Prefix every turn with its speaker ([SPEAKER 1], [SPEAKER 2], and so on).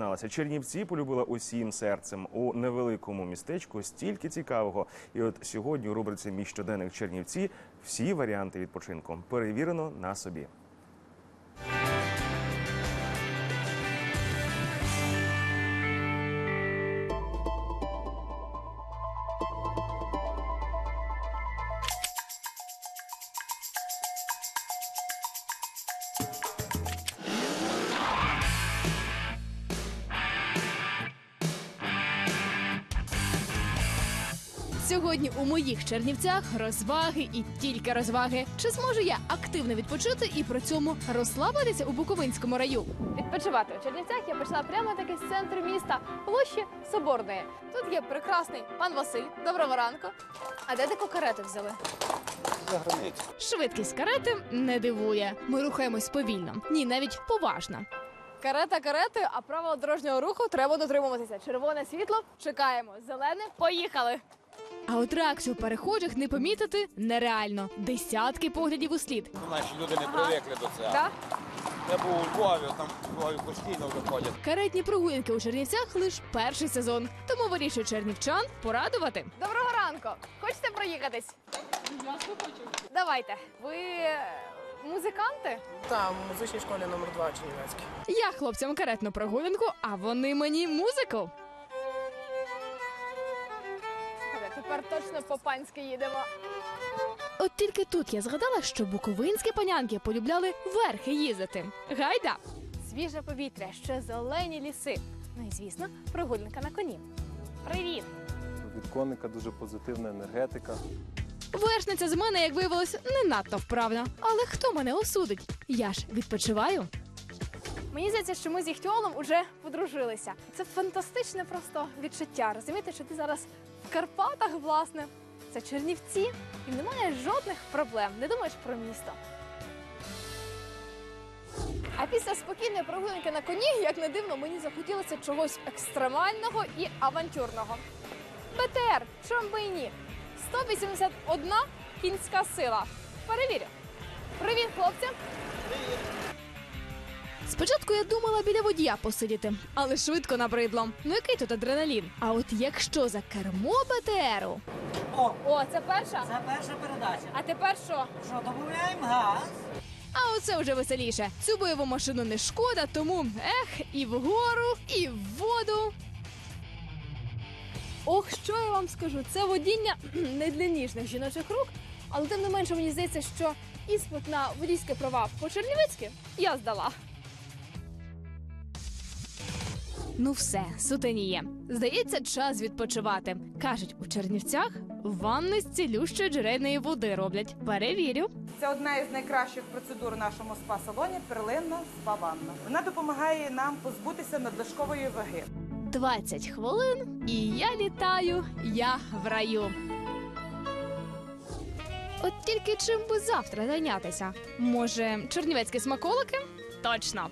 [SPEAKER 1] зізналася, Чернівці полюбила усім серцем у невеликому містечку стільки цікавого. І от сьогодні у рубриці Мій щоденник Чернівці всі варіанти відпочинку перевірено на собі.
[SPEAKER 2] Сьогодні у моїх чернівцях розваги і тільки розваги. Чи зможу я активно відпочити і при цьому розслабитися у Буковинському раю? Відпочивати у Чернівцях я почала прямо таки з центру міста, площі Соборної. Тут є прекрасний пан Василь. Доброго ранку. А де таку карету взяли?
[SPEAKER 3] За границю.
[SPEAKER 2] Швидкість карети не дивує. Ми рухаємось повільно. Ні, навіть поважно. Карета каретою, а правила дорожнього руху треба дотримуватися. Червоне світло чекаємо. Зелене поїхали. А от реакцію перехожих не помітити нереально. Десятки поглядів у слід.
[SPEAKER 3] Наші люди не привикли до цього.
[SPEAKER 2] Да?
[SPEAKER 3] Я був у Львові, там Львові постійно виходять.
[SPEAKER 2] Каретні прогулянки у Чернівцях лише перший сезон. Тому вирішую чернівчан порадувати. Доброго ранку! Хочете проїхатись? Я хочу. Давайте. Ви музиканти?
[SPEAKER 4] Там, в музичній школі номер 2 Чернівецький.
[SPEAKER 2] Я хлопцям каретну прогулянку, а вони мені музику. Тепер точно по панськи їдемо. От тільки тут я згадала, що буковинські панянки полюбляли верхи їздити. Гайда! Свіже повітря, ще зелені ліси. Ну і звісно, прогулянка на коні. Привіт!
[SPEAKER 5] Від коника дуже позитивна енергетика.
[SPEAKER 2] Вершниця з мене, як виявилось, не надто вправна. Але хто мене осудить? Я ж відпочиваю. Мені здається, що ми з Іхтіолом уже подружилися. Це фантастичне просто відчуття. Розумієте, що ти зараз в Карпатах, власне. Це Чернівці, і немає жодних проблем. Не думаєш про місто. А після спокійної прогулянки на коні, як не дивно, мені захотілося чогось екстремального і авантюрного. БТР, чому би і ні? 181 кінська сила. Перевірю. Привіт, хлопці! Спочатку я думала біля водія посидіти, але швидко набридло. Ну який тут адреналін? А от якщо за кермо БТРу.
[SPEAKER 6] О,
[SPEAKER 2] О, це перша.
[SPEAKER 6] це перша передача.
[SPEAKER 2] А тепер що?
[SPEAKER 6] Що, додаємо газ?
[SPEAKER 2] А оце вже веселіше. Цю бойову машину не шкода, тому ех, і вгору, і в воду. Ох, що я вам скажу, це водіння не для ніжних жіночих рук, але тим не менше мені здається, що іспит на водійське права по-чернівецьки я здала. Ну все, сутеніє. Здається, час відпочивати. Кажуть, у Чернівцях ванни з цілющої джерельної води роблять. Перевірю.
[SPEAKER 7] Це одна із найкращих процедур у нашому спа-салоні перлинна спа-ванна. Вона допомагає нам позбутися надлишкової ваги.
[SPEAKER 2] 20 хвилин, і я літаю, я в раю. От тільки чим би завтра зайнятися? Може, чернівецькі смаколики? Точно.